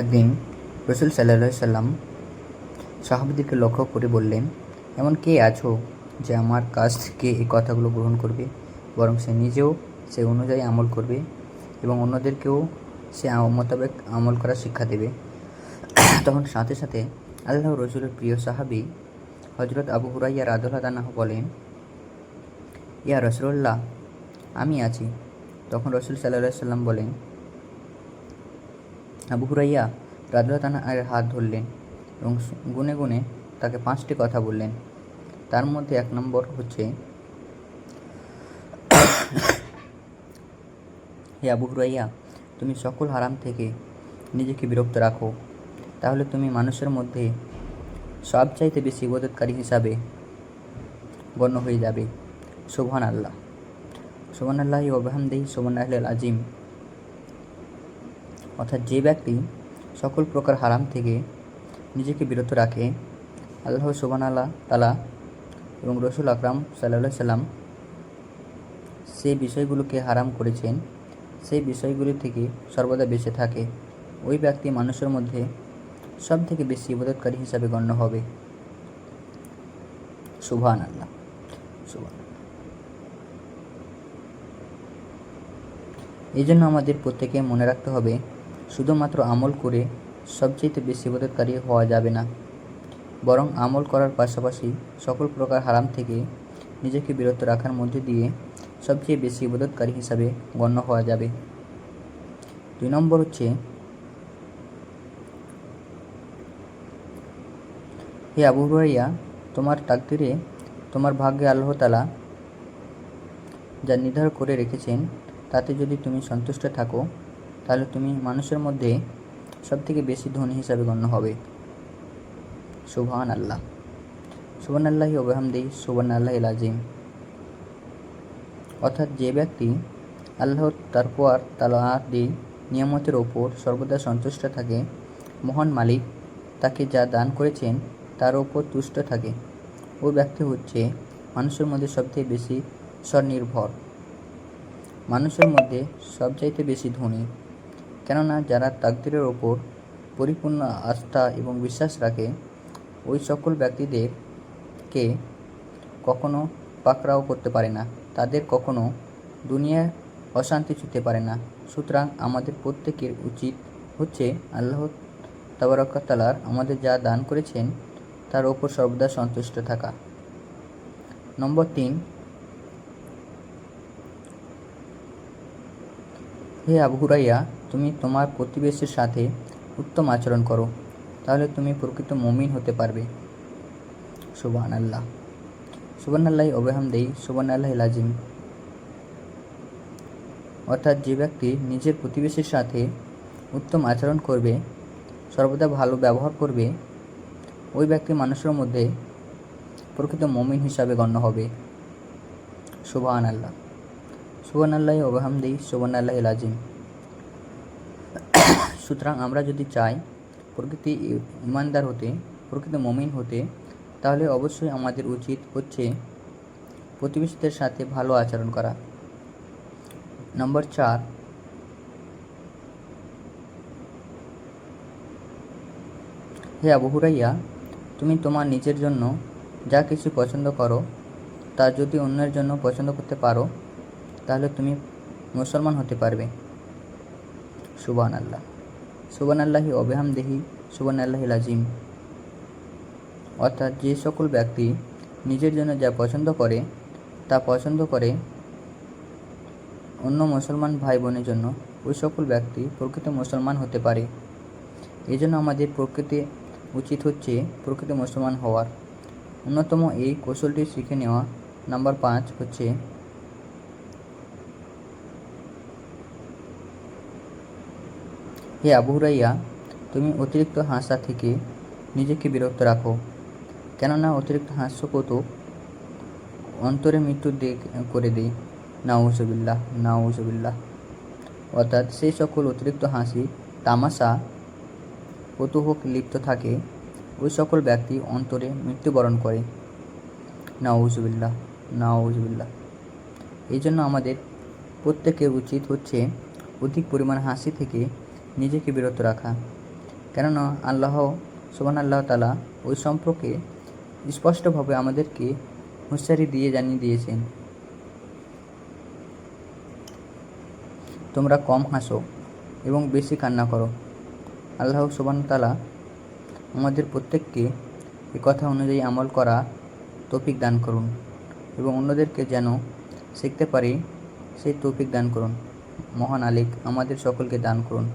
একদিন রসুল সাল্লাহ সাল্লাম সাহাবিদেরকে লক্ষ্য করে বললেন, এমন কে আছো যে আমার কাছ থেকে এই কথাগুলো গ্রহণ করবে? বরং সে নিজেও সে অনুযায়ী আমল করবে এবং অন্যদেরকেও সে মোতাবেক আমল করার শিক্ষা দেবে। তখন সাথে সাথে আল্লাহ রসুলের প্রিয় সাহাবি হজরত আবু হুরাইয়া রাদুল্লাহ তানাহ বলেন, ইয়া রসুল্লাহ আমি আছি। তখন রসুল সাল্লাহ সাল্লাম বলেন আবু হুরাইয়া রাজুল্লাহ এর হাত ধরলেন এবং গুনে গুনে তাকে পাঁচটি কথা বললেন। তার মধ্যে এক নম্বর হচ্ছে, হে আবু হুরাইয়া, তুমি সকল হারাম থেকে নিজেকে বিরক্ত রাখো। তাহলে তুমি মানুষের মধ্যে সবচাইতে বেশি ইবাদতকারী হিসাবে গণ্য হয়ে যাবে। সোহান আল্লাহ সোহান আল্লাহ ওবাহামদেহি সোহান আল্লাহ আজিম অর্থাৎ যে ব্যক্তি সকল প্রকার হারাম থেকে নিজেকে বিরত রাখে, আল্লাহ সুবান আল্লাহ তালা এবং রসুল আকরাম সাল্লাহ সাল্লাম সেই বিষয়গুলোকে হারাম করেছেন, সেই বিষয়গুলি থেকে সর্বদা বেঁচে থাকে। ওই ব্যক্তি মানুষের মধ্যে সব থেকে বেশি ইবাদতকারী হিসাবে গণ্য হবে। সুবহান আল্লাহ সুবহান এই জন্য আমাদের প্রত্যেকে মনে রাখতে হবে শুধুমাত্র আমল করে সবচেয়ে বেশি ইবাদতকারী হওয়া যাবে না। বরং আমল করার পাশাপাশি সকল প্রকার হারাম থেকে নিজেকে বিরত রাখার মধ্যে দিয়ে সবচেয়ে বেশি ইবাদতকারী হিসাবে গণ্য হওয়া যাবে। দুই নম্বর হচ্ছে, হে আবু হুরাইয়া তোমার তাকদিরে তোমার ভাগ্যে আল্লাহ তালা যা নির্ধারণ করে রেখেছেন, তাতে যদি তুমি সন্তুষ্ট থাকো তাহলে তুমি মানুষের মধ্যে সবথেকে বেশি ধনী হিসাবে গণ্য হবে। সুবহান আল্লাহ সুবান আল্লাহি ওবাহামদি সুবান আল্লাহ আজিম অর্থাৎ যে ব্যক্তি আল্লাহ তারপর তালাদি নিয়ামতের ওপর সর্বদা সন্তুষ্ট থাকে, মহান মালিক তাকে যা দান করেছেন তার ওপর তুষ্ট থাকে। ও ব্যক্তি হচ্ছে মানুষের মধ্যে সবথেকে বেশি স্বনির্ভর। মানুষের মধ্যে সবচাইতে বেশি ধনী। কেননা যারা তাকদিরের ওপর পরিপূর্ণ আস্থা এবং বিশ্বাস রাখে, ওই সকল ব্যক্তিদেরকে কখনো পাকড়াও করতে পারে না। তাদের কখনো দুনিয়ায় অশান্তি ছুতে পারে না। সুতরাং আমাদের প্রত্যেকের উচিত হচ্ছে আল্লাহ তাবারকাতালার আমাদের যা দান করেছেন, তার ওপর সর্বদা সন্তুষ্ট থাকা। নম্বর তিন, হে আবু হুরাইয়া তুমি তোমার প্রতিবেশীর সাথে উত্তম আচরণ করো, তাহলে তুমি প্রকৃত মমিন হতে পারবে। সুবান আল্লাহ সুবান আল্লাহ ওবাহামদেই সুবান আল্লাহ লাজিম অর্থাৎ যে ব্যক্তি নিজের প্রতিবেশীর সাথে উত্তম আচরণ করবে, সর্বদা ভালো ব্যবহার করবে, ওই ব্যক্তি মানুষের মধ্যে প্রকৃত মমিন হিসাবে গণ্য হবে। সুবান আল্লাহ সুবান আল্লাহ ওবাহামদেই সুবান আল্লাহ লাজিম সুতরাং আমরা যদি চাই প্রকৃতি ইমানদার হতে, প্রকৃত মমিন হতে, তাহলে অবশ্যই আমাদের উচিত হচ্ছে প্রতিবেশীদের সাথে ভালো আচরণ করা। নম্বর চার। হে আবু তুমি তোমার নিজের জন্য যা কিছু পছন্দ করো, তা যদি অন্যের জন্য পছন্দ করতে পারো, তাহলে তুমি মুসলমান হতে পারবে। সুবান আল্লাহ সুবান আল্লাহি অবেহামদেহি সুবান আল্লাহি লাজিম অর্থাৎ যে সকল ব্যক্তি নিজের জন্য যা পছন্দ করে, তা পছন্দ করে অন্য মুসলমান ভাই বোনের জন্য ওই সকল ব্যক্তি প্রকৃত মুসলমান হতে পারে। এই জন্য আমাদের প্রকৃতি উচিত হচ্ছে প্রকৃত মুসলমান হওয়ার। অন্যতম এই কৌশলটি শিখে নেওয়া। নাম্বার পাঁচ হচ্ছে হে আবু তুমি অতিরিক্ত হাসা থেকে নিজেকে বিরত রাখো। কেননা অতিরিক্ত হাস্যকৌতুক অন্তরে মৃত্যু দিক করে দেয় নাউজবিল্লাহ নাউজবিল্লাহ। অর্থাৎ সেই সকল অতিরিক্ত হাসি, তামাশা, কৌতূহক লিপ্ত থাকে, ওই সকল ব্যক্তি অন্তরে মৃত্যুবরণ করে। নাউজবিল্লাহ নাউজবিল্লাহ। এই জন্য আমাদের প্রত্যেকের উচিত হচ্ছে অধিক পরিমাণ হাসি থেকে নিজেকে বিরত রাখা। কেননা আল্লাহ সুবান আল্লাহ তালা ওই সম্পর্কে স্পষ্টভাবে আমাদেরকে হুঁশিয়ারি দিয়ে জানিয়ে দিয়েছেন। তোমরা কম হাসো এবং বেশি কান্না করো। আল্লাহ সুবান তালা আমাদের প্রত্যেককে এ কথা অনুযায়ী আমল করা তৌফিক দান করুন এবং অন্যদেরকে যেন শিখতে পারি সেই তৌফিক দান করুন। মহান আলিক আমাদের সকলকে দান করুন।